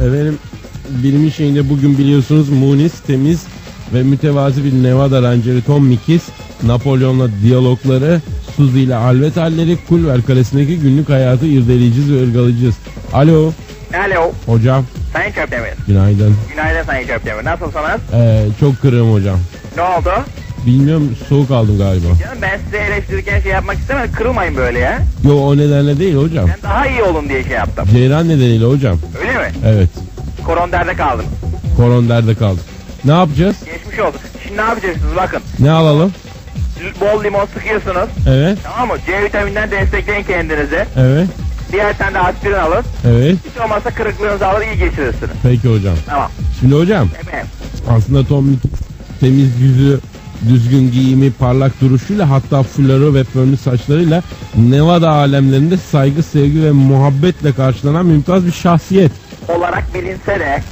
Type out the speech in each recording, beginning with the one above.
Efendim bilimin şeyinde bugün biliyorsunuz Munis temiz ve mütevazi bir Nevada Ranger'i Tom Mikis, Napolyon'la diyalogları, Suzy ile halvet halleri, Kulver Kalesi'ndeki günlük hayatı irdeleyeceğiz ve ırgalayacağız. Alo Alo, hocam Sayın Çöptemir. günaydın. Günaydın Sayın Çöptemir. Nasılsınız? Ee, çok kırığım hocam. Ne oldu? Bilmiyorum soğuk aldım galiba. Canım ben size eleştirirken şey yapmak istemedim. Kırılmayın böyle ya. Yo o nedenle değil hocam. Ben daha iyi olun diye şey yaptım. Ceyran nedeniyle hocam. Öyle mi? Evet. Koronderde kaldım. Koronderde kaldık. Ne yapacağız? Geçmiş olsun. Şimdi ne yapacaksınız bakın. Ne alalım? Bol limon sıkıyorsunuz. Evet. Tamam mı? C vitaminden destekleyin kendinizi. Evet. Diğer tane de aspirin alın. Evet. Hiç olmazsa kırıklığınızı alır iyi geçirirsiniz. Peki hocam. Tamam. Şimdi hocam Efendim. aslında Tom temiz yüzü, düzgün giyimi, parlak duruşuyla hatta floro ve fönlü saçlarıyla Nevada alemlerinde saygı, sevgi ve muhabbetle karşılanan mümtaz bir şahsiyet. Olarak bilinse de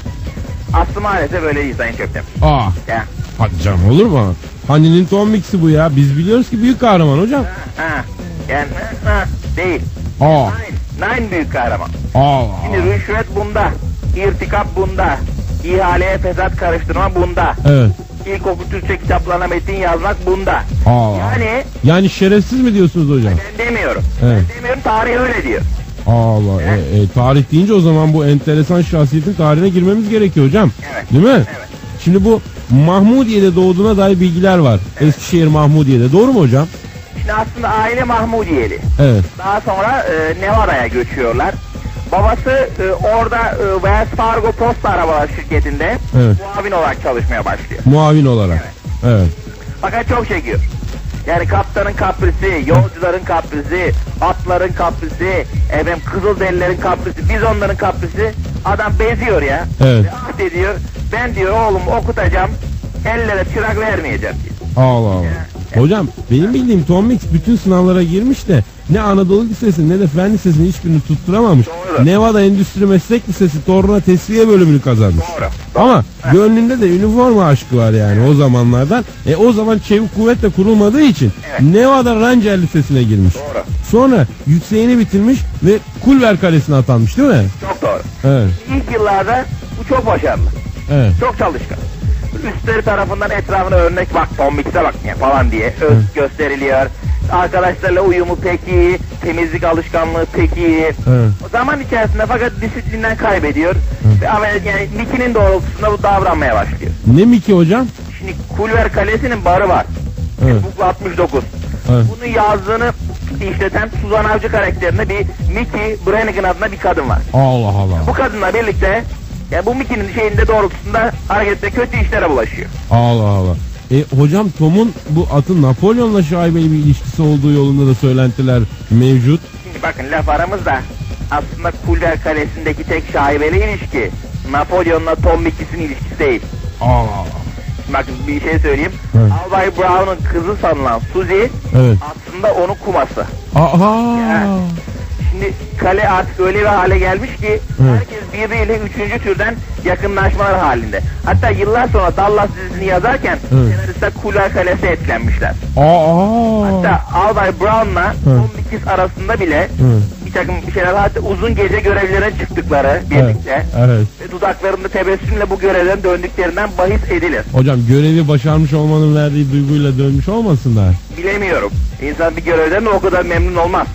aslı maalesef öyle değil Sayın Çöptemir. Aa, Ya. hadi canım olur mu? Hani'nin Tom Mikis'i bu ya. Biz biliyoruz ki büyük kahraman hocam. Ha. Yani ha, ha. değil. Aa, Nine. Nine büyük kahraman. aa. Şimdi rüşvet bunda, irtikap bunda, ihaleye fesat karıştırma bunda, Evet. İlkokul Türkçe kitaplarına metin yazmak bunda. Aa. Yani Yani şerefsiz mi diyorsunuz hocam? ben demiyorum. Evet. Ben demiyorum tarih öyle diyor. Allah. E, e, tarih deyince o zaman bu enteresan şahsiyetin tarihine girmemiz gerekiyor hocam. Evet. Değil mi? Evet. Şimdi bu Mahmudiye'de doğduğuna dair bilgiler var. Eskişehir Mahmudiye'de. Doğru mu hocam? Şimdi aslında aile Mahmudiyeli. Evet. Daha sonra e, Nevada'ya göçüyorlar. Babası e, orada e, Wells Fargo Posta Arabalar şirketinde Evet. muavin olarak çalışmaya başlıyor. Muavin olarak. Evet. Fakat çok çekiyor. Yani kaptanın kaprisi, yolcuların kaprisi, atların kaprisi, efendim kızılderililerin kaprisi, bizonların kaprisi adam beziyor ya. Evet. Ve ah diyor ben diyor oğlumu okutacağım ellere çırak vermeyeceğim diyor. Allah Allah. Hocam benim bildiğim Tom Mix bütün sınavlara girmiş de ne Anadolu Lisesi ne de Fen Lisesi'nin hiçbirini tutturamamış. Doğru. Nevada Endüstri Meslek Lisesi Torna Tesviye bölümünü kazanmış. Doğru. Ama gönlünde de üniforma aşkı var yani o zamanlardan. E o zaman çevik kuvvet de kurulmadığı için Evet. Nevada Ranger Lisesi'ne girmiş. Doğru. Sonra yükseğini bitirmiş ve Kulver Kalesi'ne atanmış değil mi? Çok doğru. Evet. İlk yıllarda bu çok başarılı. Evet. Çok çalışkan. Üstleri tarafından etrafına örnek bak Tom Mix'e bak falan diye öz gösteriliyor. Arkadaşlarla uyumu pek iyi, temizlik alışkanlığı pek iyi. Evet. O zaman içerisinde fakat disiplinden kaybediyor. Ve ama yani Mickey'nin doğrultusunda bu davranmaya başlıyor. Ne Miki hocam? Şimdi Kulver Kalesi'nin barı var. Evet. Bukla 69. Evet. Bunu yazdığını işleten Suzan Avcı karakterinde bir Mickey Brannigan adında bir kadın var. Allah Allah. Bu kadınla birlikte yani bu Mickey'nin şeyinde doğrultusunda harekette kötü işlere bulaşıyor. Allah Allah. E hocam Tom'un bu atın Napolyon'la şaibeli bir ilişkisi olduğu yolunda da söylentiler mevcut. Şimdi bakın laf aramızda aslında Kulver Kalesi'ndeki tek şaibeli ilişki Napolyon'la Tom Mickey'sin ilişkisi değil. Allah. Bakın bir şey söyleyeyim. Evet. Albay Brown'un kızı sanılan Suzy Evet. aslında onun kuması. Aha. Ya. Şimdi kale artık öyle bir hale gelmiş ki Evet. herkes birbiriyle üçüncü türden yakınlaşmalar halinde. Hatta yıllar sonra Dallas dizisini yazarken Evet. senaristler Kulver Kalesi etkilenmişler. Aa. Hatta Albay Brown'la Tom Mickis arasında bile Evet. bir takım bir şeyler hatta uzun gece görevlerine çıktıkları birlikte Evet. ve dudaklarında tebessümle bu görevden döndüklerinden bahis edilir. Hocam görevi başarmış olmanın verdiği duyguyla dönmüş olmasınlar. Bilemiyorum. İnsan bir görevden de o kadar memnun olmaz.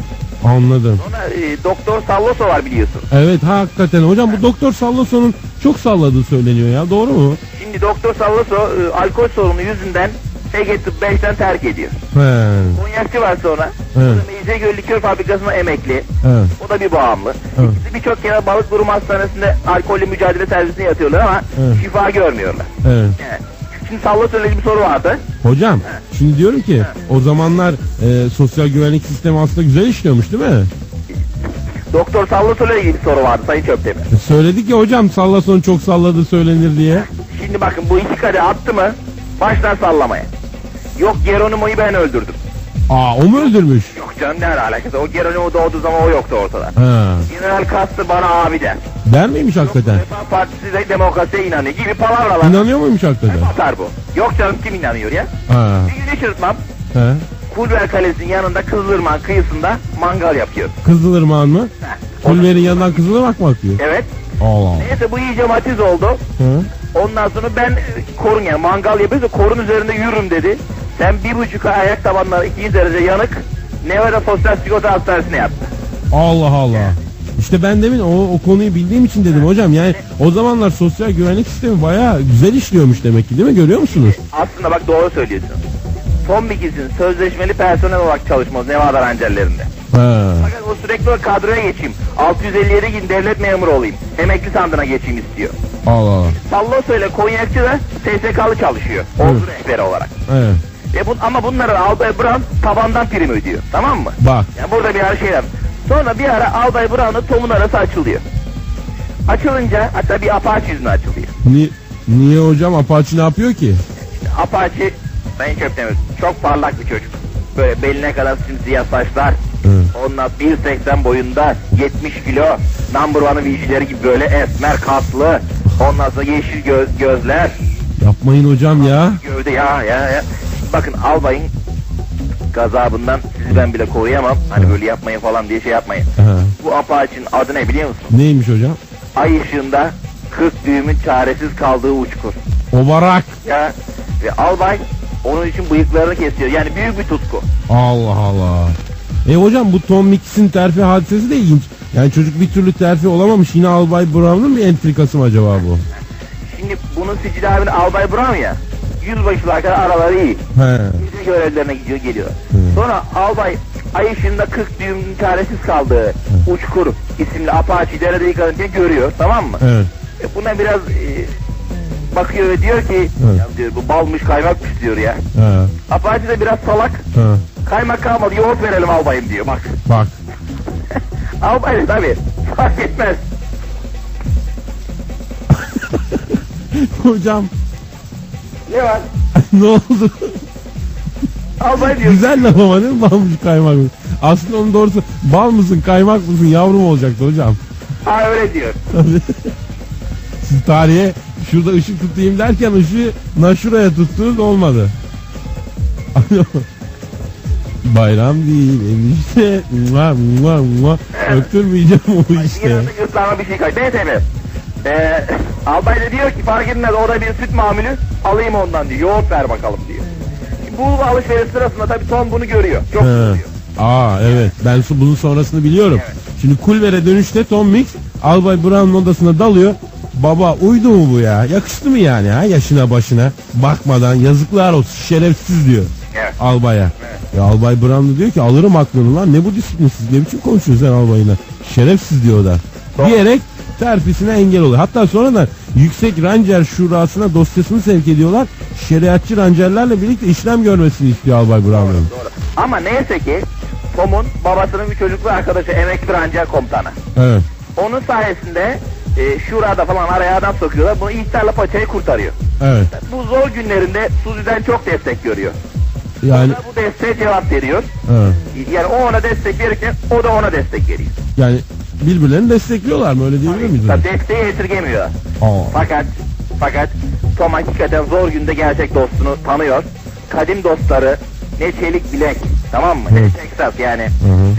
Anladım. Sonra e, Doktor Salloso var biliyorsun. Evet hakikaten hocam bu Doktor Salloso'nun çok salladığı söyleniyor ya doğru mu? Şimdi Doktor Salloso e, alkol sorunu yüzünden Ege Tıp 5'ten terk ediyor. He. Konyakçı var sonra. Evet. Evet. Meycegöl Likör Fabrikası'na emekli. Evet. O da bir bağımlı. Evet. İkisi birçok kere balık durum hastanesinde alkolle mücadele servisine yatıyorlar ama Evet. şifa görmüyorlar. Evet. Evet. Şimdi Salloso'yla bir soru vardı. Hocam şimdi diyorum ki o zamanlar e, sosyal güvenlik sistemi aslında güzel işliyormuş değil mi? Doktor Salloso'yla ilgili bir soru vardı Sayın Çöptemir. E, Söyledik ya hocam Sallason çok salladı söylenir diye. Şimdi bakın bu iki kadeh attı mı başlar sallamaya. Yok Geronimo'yu ben öldürdüm. Aa o mu öldürmüş? Yok canım ne alakası o Geronimo doğduğu zaman o yoktu ortada. Ha. General Kastı bana abi der. Der miymiş hakikaten? Refah Partisi de demokrasiye inanıyor gibi palavralar. İnanıyor muymuş hakikaten? Atar bu. Yok canım kim inanıyor ya? Ha. Bir gün hiç unutmam. He. Kulver Kalesi'nin yanında Kızılırmak kıyısında mangal yapıyor. Kızılırmağın mı? Kulver'in yanından Kızılırmak mı akıyor? Evet. Allah Allah. Neyse bu iyice matiz oldu. Hı? Ondan sonra ben e, korun yani mangal yapıyoruz da korun üzerinde yürürüm dedi. Sen bir buçuk ay ayak tabanları ikinci derece yanık Nevada Sosyal Sigorta Hastanesi'ne yattı. Allah Allah. İşte ben demin o, o konuyu bildiğim için dedim hocam. Yani o zamanlar sosyal güvenlik sistemi bayağı güzel işliyormuş demek ki değil mi? Görüyor musunuz? Aslında bak doğru söylüyorsun. Tom Mikis'in sözleşmeli personel olarak çalışması Nevada Rangerlerinde. Ha. Fakat o sürekli o kadroya geçeyim. 657 gün devlet memuru olayım. Emekli sandığına geçeyim istiyor. Allah Allah. Sallo söyle konyakçı da SSK'lı çalışıyor. Ordu rehberi olarak. Evet. E bu, ama bunların Albay Brown tabandan prim ödüyor. Tamam mı? Bak. Yani burada bir ara şey var. Sonra bir ara Albay Brown'la Tom'un arası açılıyor. Açılınca hatta bir Apache yüzüne açılıyor. Ni niye hocam Apache ne yapıyor ki? Apache Sayın Köptemir çok parlak bir çocuk. Böyle beline kadar simsiyah saçlar. Hı. Ondan 1.80 boyunda 70 kilo. Number One'ın vicileri gibi böyle esmer kaslı. Ondan sonra yeşil göz, gözler. Yapmayın hocam ya. Gövde ya ya ya. Bakın albayın gazabından sizi ben bile koruyamam. Hani böyle yapmayın falan diye şey yapmayın. Bu Apache'nin adı ne biliyor musun? Neymiş hocam? Ay ışığında 40 düğümün çaresiz kaldığı uçkur. O varak. Ya ve albay onun için bıyıklarını kesiyor. Yani büyük bir tutku. Allah Allah. E hocam bu Tom Mix'in terfi hadisesi de ilginç. Yani çocuk bir türlü terfi olamamış. Yine Albay Brown'un bir entrikası mı acaba bu? Şimdi bunun sicil abinin albay Brown ya. Yüzbaşılar kadar araları iyi. He. Gece görevlerine gidiyor geliyor. Hı. Sonra albay ay ışığında 40 düğümün çaresiz kaldığı Uçkur isimli Apache derede yıkanırken görüyor. Tamam mı? Evet. E buna biraz e, bakıyor ve diyor ki Evet. ya diyor bu balmış kaymakmış diyor ya. Ha. Apache de biraz salak. Ha. Kaymak kalmadı yoğurt verelim albayım diyor bak. Bak. Albay da tabii fark etmez. Hocam Ne var? ne oldu? Albay diyor. Güzel laf ama değil mi? Balmış kaymak mı? Aslında onun doğrusu bal mısın kaymak mısın yavrum olacaktı hocam. Ha öyle diyor. Siz tarihe şurada ışık tutayım derken ışığı naşuraya tuttunuz olmadı. Bayram değil enişte. Mua, mua, mua. Öptürmeyeceğim o işte. Yine ıslama bir şey kay. Neyse. Ee, albay da diyor ki fark etmez o da bir süt mamülü alayım ondan diyor. Yoğurt ver bakalım diyor. Bu alışveriş sırasında tabii Tom bunu görüyor. Çok He. görüyor. Aa evet ben su- bunun sonrasını biliyorum. Evet. Şimdi Kulver'e dönüşte Tom Mix Albay Brown'un odasına dalıyor. Baba uydu mu bu ya? Yakıştı mı yani ha yaşına başına? Bakmadan yazıklar olsun şerefsiz diyor Evet. albaya. Ya Albay Brown da diyor ki alırım aklını lan ne bu disiplinsiz ne biçim konuşuyorsun sen albayına? Şerefsiz diyor o da. Doğru. Diyerek terfisine engel oluyor. Hatta sonra da Yüksek Ranger Şurası'na dosyasını sevk ediyorlar. Şeriatçı rangerlerle birlikte işlem görmesini istiyor Albay Brown'un. Ama neyse ki Tom'un babasının bir çocuklu arkadaşı emekli ranger komutanı. Evet. Onun sayesinde e, şurada falan araya adam sokuyorlar. Bunu ihtarla paçayı kurtarıyor. Evet. Bu zor günlerinde Suzi'den çok destek görüyor. Yani O da bu desteğe cevap veriyor. evet. Yani o ona destek verirken o da ona destek veriyor. Yani birbirlerini destekliyorlar mı öyle diyebilir miyiz? Tabii desteği esirgemiyor. Aa. Fakat fakat Tom hakikaten zor günde gerçek dostunu tanıyor. Kadim dostları ne çelik bilek tamam mı? Ne. Texas yani.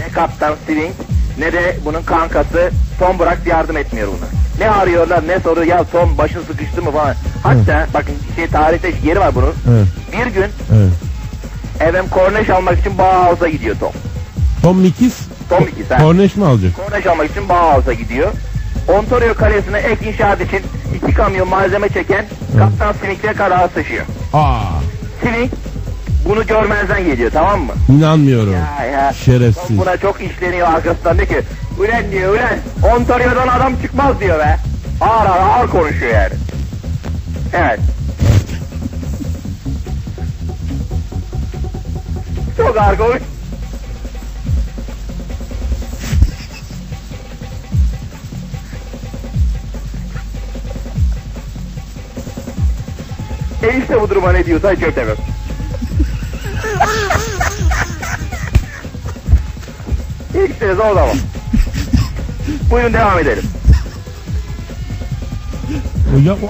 Ne kaptan Swing ne de bunun kankası Tom Bırak yardım etmiyor buna. Ne arıyorlar ne soruyor ya Tom başın sıkıştı mı falan. Hatta bakın şey tarihte yeri var bunun. Evet. Bir gün Evet. Evem Korneş almak için Bauhaus'a gidiyor Tom. Tom Mikis Tom Mikis, ha. Korneş mi alacak? Korneş almak için Bauhaus'a gidiyor. Ontario Kalesi'ne ek inşaat için iki kamyon malzeme çeken Kaptan Swing'le karağa sıçıyor. Aa. Swing bunu görmezden geliyor tamam mı? İnanmıyorum. Ya ya. Şerefsiz. Buna çok işleniyor arkasından diyor ki Ulan diyor ulan Ontario'dan adam çıkmaz diyor be. Ağır ağır ağır konuşuyor yani. Evet. Çok ağır konuş. E işte bu duruma ne diyorsa çok demem. İşte o zaman. Buyurun devam edelim. Hocam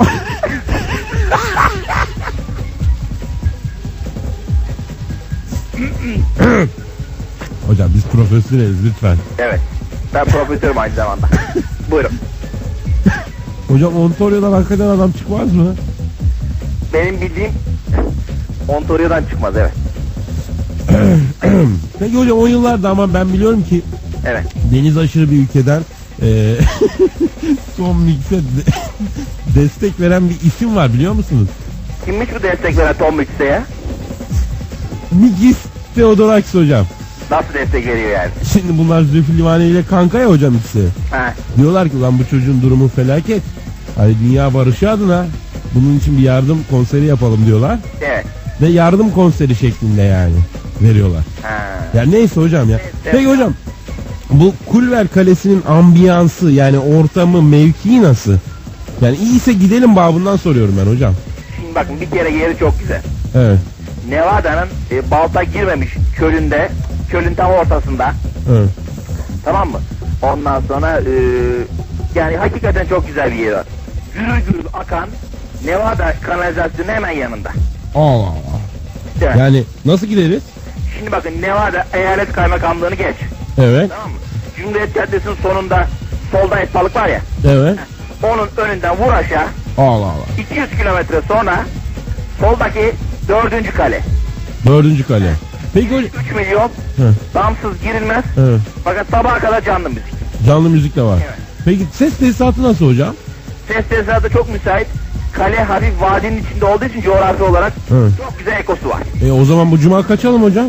Hocam biz profesyoneliz lütfen. Evet. Ben profesörüm aynı zamanda. Buyurun. Hocam Ontario'dan hakikaten adam çıkmaz mı? Benim bildiğim Ontario'dan çıkmaz evet. Peki hocam o yıllarda ama ben biliyorum ki Evet. deniz aşırı bir ülkeden eee Tom Mix'e de- destek veren bir isim var biliyor musunuz? Kimmiş bu destek veren Tom Mix'e ya? Mikis Theodorakis hocam. Nasıl destek veriyor yani? Şimdi bunlar Zülfü Livaneli ile kanka ya hocam ikisi. Ha. Diyorlar ki lan bu çocuğun durumu felaket. Hani dünya barışı adına bunun için bir yardım konseri yapalım diyorlar. Evet. Ve yardım konseri şeklinde yani veriyorlar. Ha. Ya neyse hocam ya. Neyse. Peki hocam bu Kulver Kalesi'nin ambiyansı yani ortamı mevkii nasıl? Yani iyiyse gidelim babından soruyorum ben hocam. Şimdi bakın bir kere yeri çok güzel. Evet. Nevada'nın e, balta girmemiş çölünde, çölün tam ortasında. evet. Tamam mı? Ondan sonra e, yani hakikaten çok güzel bir yer var. Gürül gürül akan Nevada kanalizasyonu hemen yanında. Allah Allah. Evet. Yani nasıl gideriz? Şimdi bakın Nevada eyalet kaymakamlığını geç. Evet. Tamam mı? Cumhuriyet Caddesi'nin sonunda solda et balık var ya. Evet. Onun önünden vur aşağı. Allah Allah. 200 kilometre sonra soldaki dördüncü kale. Dördüncü kale. Peki hocam. 3 milyon Hı, damsız girilmez. evet. Fakat sabaha kadar canlı müzik. Canlı müzik de var. Evet. Peki ses tesisatı nasıl hocam? Ses tesisatı çok müsait. Kale hafif vadinin içinde olduğu için coğrafi olarak Evet. çok güzel ekosu var. E o zaman bu cuma kaçalım hocam.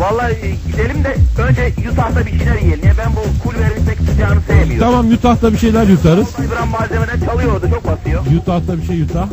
Vallahi gidelim de önce Utah'ta bir şeyler yiyelim. Ya ben bu kulüberin pek sıcağını sevmiyorum. Tamam Utah'ta bir şeyler yutarız. İbrahim malzemeden çalıyor orada çok basıyor. Utah'ta bir şey Utah.